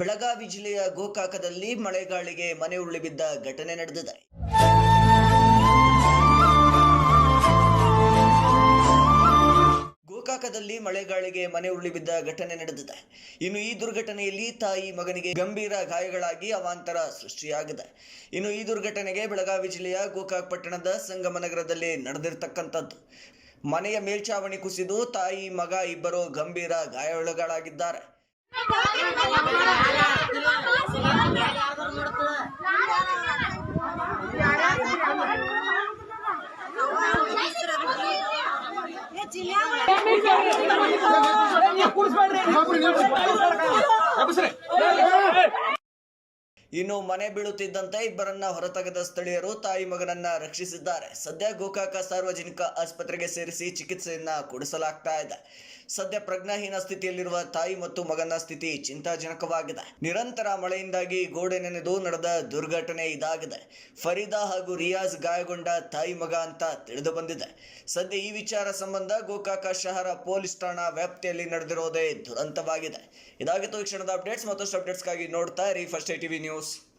ಬೆಳಗಾವಿ ಜಿಲ್ಲೆಯ ಗೋಕಾಕದಲ್ಲಿ ಮಳೆಗಾಳಿಗೆ ಮನೆ ಉರುಳಿ ಬಿದ್ದ ಘಟನೆ ನಡೆದಿದೆ. ಗೋಕಾಕದಲ್ಲಿ ಮಳೆಗಾಳಿಗೆ ಮನೆ ಉರುಳಿ ಬಿದ್ದ ಘಟನೆ ನಡೆದಿದೆ. ಇನ್ನು ಈ ದುರ್ಘಟನೆಯಲ್ಲಿ ತಾಯಿ ಮಗನಿಗೆ ಗಂಭೀರ ಗಾಯಗಳಾಗಿ ಅವಾಂತರ ಸೃಷ್ಟಿಯಾಗಿದೆ. ಇನ್ನು ಈ ದುರ್ಘಟನೆಗೆ ಬೆಳಗಾವಿ ಜಿಲ್ಲೆಯ ಗೋಕಾಕ್ ಪಟ್ಟಣದ ಸಂಗಮನಗರದಲ್ಲಿ ನಡೆದಿರ್ತಕ್ಕಂಥದ್ದು. ಮನೆಯ ಮೇಲ್ಛಾವಣಿ ಕುಸಿದು ತಾಯಿ ಮಗ ಇಬ್ಬರು ಗಂಭೀರ ಗಾಯಗೊಳಗಾಗಿದ್ದಾರೆ ಇನ್ನು ಮನೆ ಬೀಳುತ್ತಿದ್ದಂತೆ ಇಬ್ಬರನ್ನ ಹೊರತೆಗೆದ ಸ್ಥಳೀಯರು ತಾಯಿ ಮಗನನ್ನ ರಕ್ಷಿಸಿದ್ದಾರೆ. ಸದ್ಯ ಗೋಕಾಕ ಸಾರ್ವಜನಿಕ ಆಸ್ಪತ್ರೆಗೆ ಸೇರಿಸಿ ಚಿಕಿತ್ಸೆಯನ್ನ ಕೊಡಿಸಲಾಗ್ತಾ ಇದೆ. ಸದ್ಯ ಪ್ರಜ್ಞಾಹೀನ ಸ್ಥಿತಿಯಲ್ಲಿರುವ ತಾಯಿ ಮತ್ತು ಮಗನ ಸ್ಥಿತಿ ಚಿಂತಾಜನಕವಾಗಿದೆ. ನಿರಂತರ ಮಳೆಯಿಂದಾಗಿ ಗೋಡೆ ನೆನೆದು ನಡೆದ ದುರ್ಘಟನೆ ಇದಾಗಿದೆ. ಫರೀದಾ ಹಾಗೂ ರಿಯಾಜ್ ಗಾಯಗೊಂಡ ತಾಯಿ ಮಗ ಅಂತ ತಿಳಿದು ಬಂದಿದೆ ಸದ್ಯ ಈ ವಿಚಾರ ಸಂಬಂಧ ಗೋಕಾಕ ಶಹರ ಪೊಲೀಸ್ ಠಾಣಾ ವ್ಯಾಪ್ತಿಯಲ್ಲಿ ನಡೆದಿರುವುದೇ ದುರಂತವಾಗಿದೆ. ಇದಾಗಿತ್ತು ಈ ಕ್ಷಣದ ಅಪ್ಡೇಟ್ಸ್. ಮತ್ತಷ್ಟು ಅಪ್ಡೇಟ್ಸ್ಗಾಗಿ ನೋಡ್ತಾ ಇರಿ. First TV news. Deus.